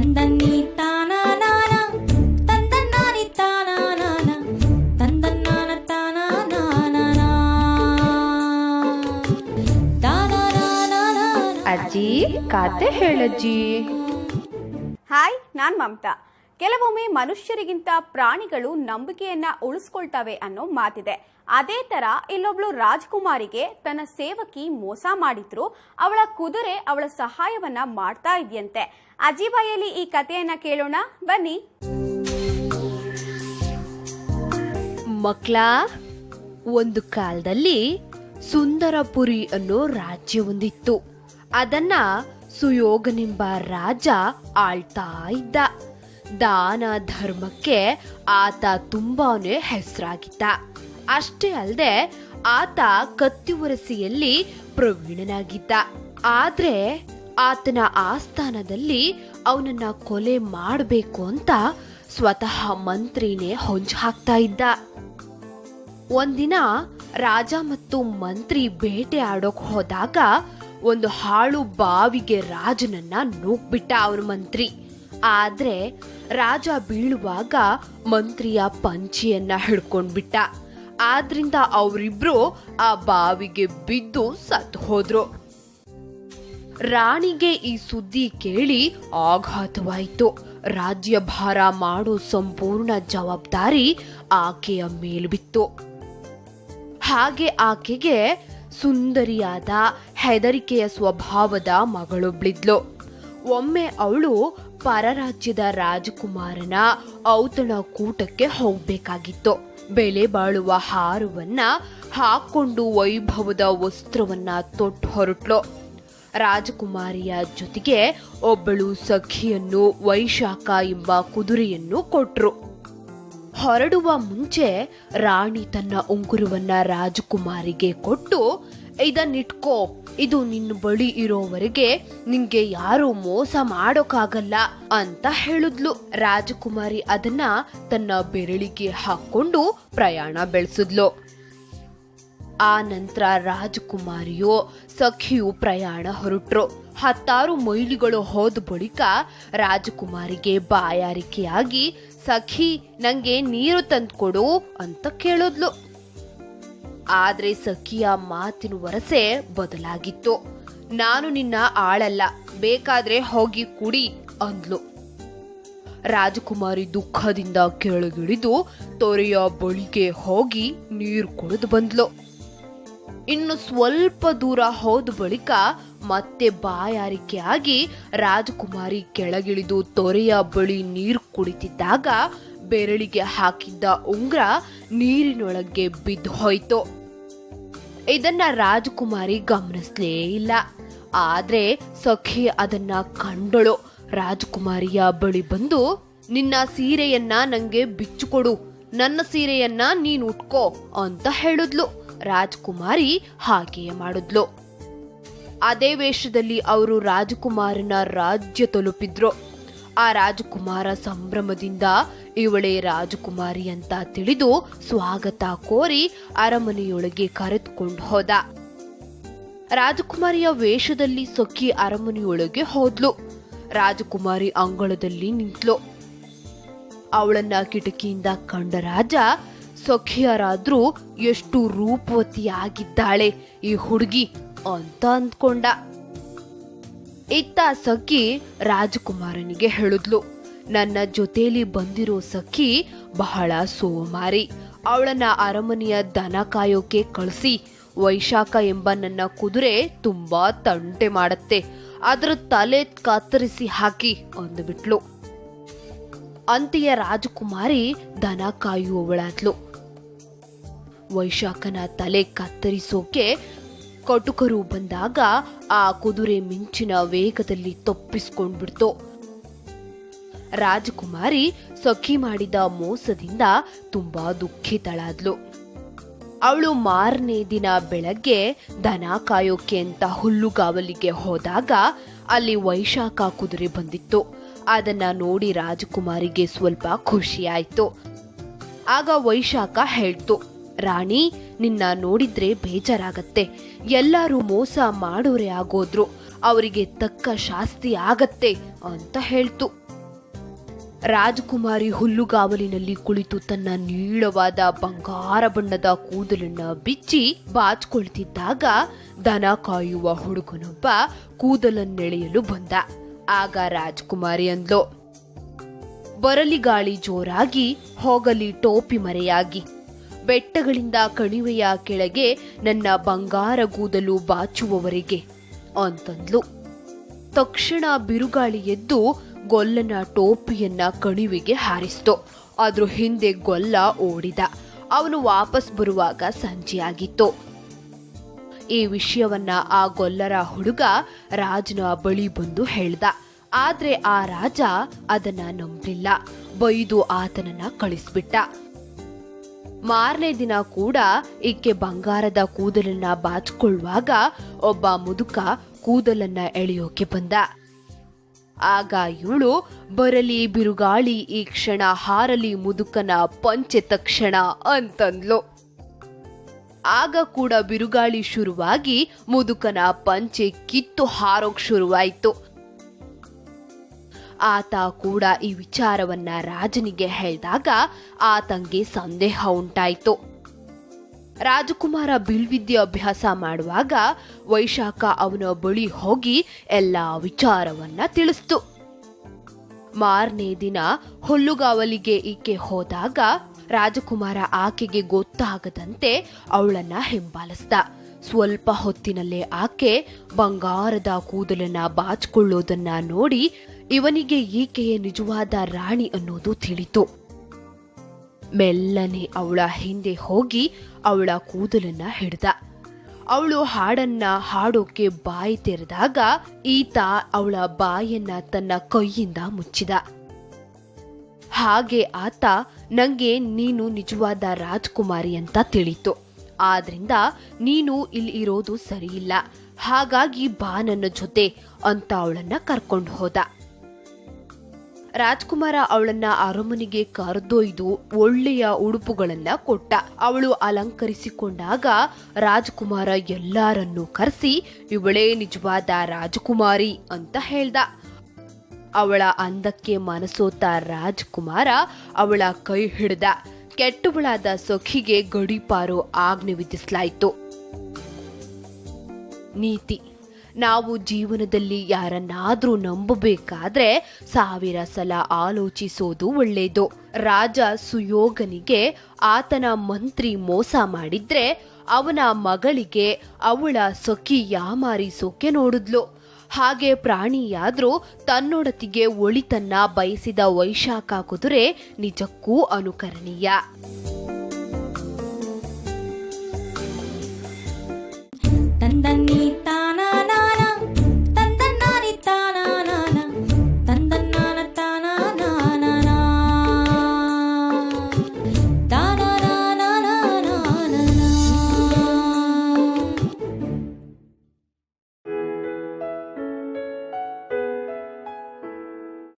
ತಂದನ್ನಿ ತಾನಾನ ತಂದನ್ನಾನಿ ತಾನಾನ ತಂದನ್ನಾನ ತಾನಾನ ತಾನಾನ ಅಜ್ಜಿ ಕಾತೆ ಹೇಳಜ್ಜಿ ಹಾಯ್ ನಾನ್ ಮಮತಾ ಕೆಲವೊಮ್ಮೆ ಮನುಷ್ಯರಿಗಿಂತ ಪ್ರಾಣಿಗಳು ನಂಬಿಕೆಯನ್ನ ಉಳಿಸ್ಕೊಳ್ತವೆ ಅನ್ನೋ ಮಾತಿದೆ. ಅದೇ ತರ ಇಲ್ಲೊಬ್ಳು ರಾಜ್ಕುಮಾರಿಗೆ ತನ್ನ ಸೇವಕಿ ಮೋಸ ಮಾಡಿದ್ರು. ಅವಳ ಕುದುರೆ ಅವಳ ಸಹಾಯವನ್ನ ಮಾಡ್ತಾ ಇದೆಯಂತೆ. ಅಜಿಬಾಯಲ್ಲಿ ಈ ಕಥೆಯನ್ನ ಕೇಳೋಣ. ಬನ್ನಿ. ಮಕ್ಕಳ ಒಂದು ಕಾಲದಲ್ಲಿ ಸುಂದರಪುರಿ ಅನ್ನೋ ರಾಜ್ಯ ಒಂದಿತ್ತು. ಅದನ್ನ ಸುಯೋಗನೆಂಬ ರಾಜ ಆಳ್ತಾ ಇದ್ದ. ದಾನ ಧರ್ಮಕ್ಕೆ ಆತ ತುಂಬಾನೇ ಹೆಸರಾಗಿದ್ದ. ಅಷ್ಟೇ ಅಲ್ಲದೆ ಆತ ಕತ್ತಿ ಉರಸಿಯಲ್ಲಿ ಪ್ರವೀಣನಾಗಿದ್ದ. ಆದ್ರೆ ಆತನ ಆಸ್ಥಾನದಲ್ಲಿ ಅವನನ್ನ ಕೊಲೆ ಮಾಡಬೇಕು ಅಂತ ಸ್ವತಃ ಮಂತ್ರಿನೇ ಹೊಂಚು ಹಾಕ್ತಾ ಇದ್ದ. ಒಂದಿನ ರಾಜ ಮತ್ತು ಮಂತ್ರಿ ಬೇಟೆ ಆಡೋಕ್ ಹೋದಾಗ ಒಂದು ಹಾಳು ಬಾವಿಗೆ ರಾಜನನ್ನ ನೂಕ್ಬಿಟ್ಟ ಅವನ ಮಂತ್ರಿ. ಆದ್ರೆ ರಾಜ ಬೀಳುವಾಗ ಮಂತ್ರಿಯ ಪಂಚಿಯನ್ನ ಹಿಡ್ಕೊಂಡ್ಬಿಟ್ಟ. ಆದ್ರಿಂದ ಅವರಿಬ್ರು ಆ ಬಾವಿಗೆ ಬಿದ್ದು ಸತ್ತು ಹೋದ್ರು. ರಾಣಿಗೆ ಈ ಸುದ್ದಿ ಕೇಳಿ ಆಘಾತವಾಯಿತು. ರಾಜ್ಯಭಾರ ಮಾಡೋ ಸಂಪೂರ್ಣ ಜವಾಬ್ದಾರಿ ಆಕೆಯ ಮೇಲ್ಬಿತ್ತು ಹಾಗೆ ಆಕೆಗೆ ಸುಂದರಿಯಾದ ಹೆದರಿಕೆಯ ಸ್ವಭಾವದ ಮಗಳೊಬ್ಳಿದ್ಲು ಒಮ್ಮೆ ಅವಳು ಪರರಾಜ್ಯದ ರಾಜಕುಮಾರನ ಔತಣ ಕೂಟಕ್ಕೆ ಹೋಗಬೇಕಾಗಿತ್ತು. ಬೆಲೆ ಬಾಳುವ ಹಾರವನ್ನ ಹಾಕೊಂಡು ವೈಭವದ ವಸ್ತ್ರವನ್ನ ತೊಟ್ಟು ಹೊರಟ್ಲು. ರಾಜಕುಮಾರಿಯ ಜೊತೆಗೆ ಒಬ್ಬಳು ಸಖಿಯನ್ನು ವೈಶಾಖ ಎಂಬ ಕುದುರೆಯನ್ನು ಕೊಟ್ರು. ಹೊರಡುವ ಮುಂಚೆ ರಾಣಿ ತನ್ನ ಉಂಗುರವನ್ನ ರಾಜಕುಮಾರಿಗೆ ಕೊಟ್ಟು ಇದನ್ನಿಟ್ಕೋ. ಇದು ನಿನ್ನ ಬಳಿ ಇರೋವರೆಗೆ ನಿಂಗೆ ಯಾರು ಮೋಸ ಮಾಡೋಕ್ಕಾಗಲ್ಲ ಅಂತ ಹೇಳಿದ್ಲು. ರಾಜಕುಮಾರಿ ಅದನ್ನ ತನ್ನ ಬೆರಳಿಗೆ ಹಾಕೊಂಡು ಪ್ರಯಾಣ ಬೆಳೆಸಿದ್ಲು. ಆ ನಂತರ ರಾಜಕುಮಾರಿಯು ಸಖಿಯು ಪ್ರಯಾಣ ಹೊರಟ್ರು. ಹತ್ತಾರು ಮೈಲಿಗಳು ಹೋದ ಬಳಿಕ ರಾಜಕುಮಾರಿಗೆ ಬಾಯಾರಿಕೆಯಾಗಿ, ಸಖಿ, ನಂಗೆ ನೀರು ತಂದ್ಕೊಡು ಅಂತ ಕೇಳಿದ್ಲು. ಆದ್ರೆ ಸಖಿಯ ಮಾತಿನ ವರಸೆ ಬದಲಾಗಿತ್ತು. ನಾನು ನಿನ್ನ ಆಳಲ್ಲ, ಬೇಕಾದ್ರೆ ಹೋಗಿ ಕುಡಿ ಅಂದ್ಲು. ರಾಜಕುಮಾರಿ ದುಃಖದಿಂದ ಕೆಳಗಿಳಿದು ತೊರೆಯ ಬಳಿಗೆ ಹೋಗಿ ನೀರು ಕುಡಿದು ಬಂದ್ಲು. ಇನ್ನು ಸ್ವಲ್ಪ ದೂರ ಹೋದ ಬಳಿಕ ಮತ್ತೆ ಬಾಯಾರಿಕೆ ಆಗಿ ರಾಜಕುಮಾರಿ ಕೆಳಗಿಳಿದು ತೊರೆಯ ಬಳಿ ನೀರು ಕುಡಿತಿದ್ದಾಗ ಬೆರಳಿಗೆ ಹಾಕಿದ್ದ ಉಂಗ್ರ ನೀರಿನೊಳಗೆ ಬಿದ್ದು ಹೋಯ್ತು. ಇದನ್ನ ರಾಜಕುಮಾರಿ ಗಮನಿಸ್ಲೇ ಇಲ್ಲ. ಆದ್ರೆ ಸಖಿ ಅದನ್ನ ಕಂಡಳು. ರಾಜಕುಮಾರಿಯ ಬಳಿ ಬಂದು, ನಿನ್ನ ಸೀರೆಯನ್ನ ನಂಗೆ ಬಿಚ್ಚುಕೊಡು. ನನ್ನ ಸೀರೆಯನ್ನ ನೀನು ಉಟ್ಕೋ ಅಂತ ಹೇಳಿದ್ಲು. ರಾಜಕುಮಾರಿ ಹಾಗೆಯೇ ಮಾಡಿದ್ಲು. ಅದೇ ವೇಷದಲ್ಲಿ ಅವರು ರಾಜಕುಮಾರನ ರಾಜ್ಯ ತಲುಪಿದ್ರು. ಆ ರಾಜಕುಮಾರ ಸಂಭ್ರಮದಿಂದ ಇವಳೇ ರಾಜಕುಮಾರಿ ಅಂತ ತಿಳಿದು ಸ್ವಾಗತ ಕೋರಿ ಅರಮನೆಯೊಳಗೆ ಕರೆದುಕೊಂಡು ಹೋದ. ರಾಜಕುಮಾರಿಯ ವೇಷದಲ್ಲಿ ಸೊಕ್ಕಿ ಅರಮನೆಯೊಳಗೆ ಹೋದ್ಲು. ರಾಜಕುಮಾರಿ ಅಂಗಳದಲ್ಲಿ ನಿಂತ್ಲು. ಅವಳನ್ನ ಕಿಟಕಿಯಿಂದ ಕಂಡ ರಾಜ ಸೊಖಿಯರಾದ್ರೂ ಎಷ್ಟು ರೂಪವತಿಯಾಗಿದ್ದಾಳೆ ಈ ಹುಡುಗಿ ಅಂತ ಅಂದ್ಕೊಂಡ. ಇತ್ತ ಸಖಿ ರಾಜಕುಮಾರನಿಗೆ ಹೇಳಿದ್ಲು, ನನ್ನ ಜೊತೆಯಲ್ಲಿ ಬಂದಿರೋ ಸಖಿ ಬಹಳ ಸೋಮಾರಿ. ಅವಳನ್ನ ಅರಮನೆಯ ದನ ಕಾಯೋಕೆ ಕಳಿಸಿ, ವೈಶಾಖ ಎಂಬ ನನ್ನ ಕುದುರೆ ತುಂಬಾ ತಂಟೆ ಮಾಡತ್ತೆ. ಅದರ ತಲೆ ಕತ್ತರಿಸಿ ಹಾಕಿ, ಅಂದುಬಿಟ್ಲು. ಅಂತೆಯ ರಾಜಕುಮಾರಿ ದನ ಕಾಯುವವಳಾದ್ಲು. ವೈಶಾಖನ ತಲೆ ಕತ್ತರಿಸೋಕೆ ಕಟುಕರು ಬಂದಾಗ ಆ ಕುದುರೆ ಮಿಂಚಿನ ವೇಗದಲ್ಲಿ ತಪ್ಪಿಸ್ಕೊಂಡ್ಬಿಡ್ತು. ರಾಜಕುಮಾರಿ ಸಖಿ ಮಾಡಿದ ಮೋಸದಿಂದ ತುಂಬಾ ದುಃಖಿತಳಾದ್ಲು. ಅವಳು ಮಾರನೇ ದಿನ ಬೆಳಗ್ಗೆ ದನ ಕಾಯೋಕೆ ಅಂತ ಹುಲ್ಲುಗಾವಲಿಗೆ ಹೋದಾಗ ಅಲ್ಲಿ ವೈಶಾಖ ಕುದುರೆ ಬಂದಿತ್ತು. ಅದನ್ನ ನೋಡಿ ರಾಜಕುಮಾರಿಗೆ ಸ್ವಲ್ಪ ಖುಷಿಯಾಯ್ತು. ಆಗ ವೈಶಾಖ ಹೇಳ್ತು ರಾಣಿ, ನಿನ್ನ ನೋಡಿದ್ರೆ ಬೇಜಾರಾಗತ್ತೆ. ಎಲ್ಲರೂ ಮೋಸ ಮಾಡೋರೆ ಆಗೋದ್ರು. ಅವರಿಗೆ ತಕ್ಕ ಶಾಸ್ತಿ ಆಗತ್ತೆ ಅಂತ ಹೇಳ್ತು. ರಾಜಕುಮಾರಿ ಹುಲ್ಲುಗಾವಲಿನಲ್ಲಿ ಕುಳಿತು ತನ್ನ ನೀಳವಾದ ಬಂಗಾರ ಬಣ್ಣದ ಕೂದಲನ್ನ ಬಿಚ್ಚಿ ಬಾಚ್ಕೊಳ್ತಿದ್ದಾಗ ದನ ಕಾಯುವ ಹುಡುಗನೊಬ್ಬ ಕೂದಲನ್ನೆಳೆಯಲು ಬಂದ. ಆಗ ರಾಜಕುಮಾರಿ ಅಂದ್ಲು, ಬರಲಿ ಗಾಳಿ ಜೋರಾಗಿ, ಹೋಗಲಿ ಟೋಪಿ ಮರೆಯಾಗಿ. ಬೆಟ್ಟಗಳಿಂದ ಕಣಿವೆಯ ಕೆಳಗೆ ನನ್ನ ಬಂಗಾರ ಕೂದಲು ಬಾಚುವವರೆಗೆ ಅಂತಂದ್ಲು. ತಕ್ಷಣ ಬಿರುಗಾಳಿ ಎದ್ದು ಗೊಲ್ಲನ ಟೋಪಿಯನ್ನ ಕಣಿವೆಗೆ ಹಾರಿಸ್ತು. ಅದ್ರ ಹಿಂದೆ ಗೊಲ್ಲ ಓಡಿದ. ಅವನು ವಾಪಸ್ ಬರುವಾಗ ಸಂಜೆಯಾಗಿತ್ತು. ಈ ವಿಷಯವನ್ನ ಆ ಗೊಲ್ಲರ ಹುಡುಗ ರಾಜನ ಬಳಿ ಬಂದು ಹೇಳ್ದ. ಆದ್ರೆ ಆ ರಾಜ ಅದನ್ನ ನಂಬಲಿಲ್ಲ. ಬೈದು ಆತನನ್ನ ಕಳಿಸ್ಬಿಟ್ಟ. ಮಾರನೇ ದಿನ ಕೂಡ ಈಕೆ ಬಂಗಾರದ ಕೂದಲನ್ನ ಬಾಚಿಕೊಳ್ಳುವಾಗ ಒಬ್ಬ ಮುದುಕ ಕೂದಲನ್ನ ಎಳೆಯೋಕೆ ಬಂದ. ಆಗ ಇವಳು ಬರಲಿ ಬಿರುಗಾಳಿ ಈ ಕ್ಷಣ ಹಾರಲಿ ಮುದುಕನ ಪಂಚೆ ತಕ್ಷಣ ಅಂತಂದ್ಲು. ಆಗ ಕೂಡ ಬಿರುಗಾಳಿ ಶುರುವಾಗಿ ಮುದುಕನ ಪಂಚೆ ಕಿತ್ತು ಹಾರೋಕ್ ಶುರುವಾಯಿತು. ಆತ ಕೂಡ ಈ ವಿಚಾರವನ್ನ ರಾಜನಿಗೆ ಹೇಳಿದಾಗ ಆತಂಗೆ ಸಂದೇಹ ಉಂಟಾಯಿತು. ರಾಜಕುಮಾರ ಬಿಲ್ವಿದ್ಯೆ ಅಭ್ಯಾಸ ಮಾಡುವಾಗ ವೈಶಾಖ ಅವನ ಬಳಿ ಹೋಗಿ ಎಲ್ಲ ವಿಚಾರವನ್ನ ತಿಳಿಸ್ತು. ಮಾರನೇ ದಿನ ಹುಲ್ಲುಗಾವಲಿಗೆ ಈಕೆ ಹೋದಾಗ ರಾಜಕುಮಾರ ಆಕೆಗೆ ಗೊತ್ತಾಗದಂತೆ ಅವಳನ್ನ ಹಿಂಬಾಲಿಸ್ದ. ಸ್ವಲ್ಪ ಹೊತ್ತಿನಲ್ಲೇ ಆಕೆ ಬಂಗಾರದ ಕೂದಲನ್ನ ಬಾಚಿಕೊಳ್ಳೋದನ್ನ ನೋಡಿ ಇವನಿಗೆ ಈಕೆಯೇ ನಿಜವಾದ ರಾಣಿ ಅನ್ನೋದು ತಿಳಿತು. ಮೆಲ್ಲನೆ ಅವಳ ಹಿಂದೆ ಹೋಗಿ ಅವಳ ಕೂದಲನ್ನ ಹಿಡ್ದ. ಅವಳು ಹಾಡನ್ನ ಹಾಡೋಕೆ ಬಾಯಿ ತೆರೆದಾಗ ಈತ ಅವಳ ಬಾಯನ್ನ ತನ್ನ ಕೈಯಿಂದ ಮುಚ್ಚಿದ. ಹಾಗೆ ಆತ, ನಂಗೆ ನೀನು ನಿಜವಾದ ರಾಜ್ಕುಮಾರಿ ಅಂತ ತಿಳಿತು. ಆದ್ರಿಂದ ನೀನು ಇಲ್ಲಿ ಇರೋದು ಸರಿಯಿಲ್ಲ. ಹಾಗಾಗಿ ಬಾ ನನ್ನ ಜೊತೆ ಅಂತ ಅವಳನ್ನ ಕರ್ಕೊಂಡು ಹೋದ. ರಾಜ್ಕುಮಾರ ಅವಳನ್ನ ಅರಮನೆಗೆ ಕರೆದೊಯ್ದು ಒಳ್ಳೆಯ ಉಡುಪುಗಳನ್ನ ಕೊಟ್ಟ. ಅವಳು ಅಲಂಕರಿಸಿಕೊಂಡಾಗ ರಾಜ್ಕುಮಾರ ಎಲ್ಲಾರನ್ನೂ ಕರೆಸಿ, ಇವಳೇ ನಿಜವಾದ ರಾಜಕುಮಾರಿ ಅಂತ ಹೇಳ್ದ. ಅವಳ ಅಂದಕ್ಕೆ ಮನಸೋತ ರಾಜ್ಕುಮಾರ ಅವಳ ಕೈ ಹಿಡ್ದ. ಕೆಟ್ಟುಬಳಾದ ಸೊಖಿಗೆ ಗಡಿಪಾರು ಆಜ್ಞೆ ವಿಧಿಸಲಾಯಿತು. ನೀತಿ. ನಾವು ಜೀವನದಲ್ಲಿ ಯಾರನ್ನಾದರೂ ನಂಬಬೇಕಾದ್ರೆ ಸಾವಿರ ಸಲ ಆಲೋಚಿಸೋದು ಒಳ್ಳೆಯದು ರಾಜ ಸುಯೋಗನಿಗೆ ಆತನ ಮಂತ್ರಿ ಮೋಸ ಮಾಡಿದ್ರೆ ಅವನ ಮಗಳಿಗೆ ಅವಳ ಸೊಕ್ಕಿ ಯಾಮಾರಿಸೋಕೆ ನೋಡಿದ್ಲು. ಹಾಗೆ ಪ್ರಾಣಿಯಾದರೂ ತನ್ನೊಡತಿಗೆ ಒಳಿತನ್ನ ಬಯಸಿದ ವೈಶಾಖ ಕುದುರೆ ನಿಜಕ್ಕೂ ಅನುಕರಣೀಯ.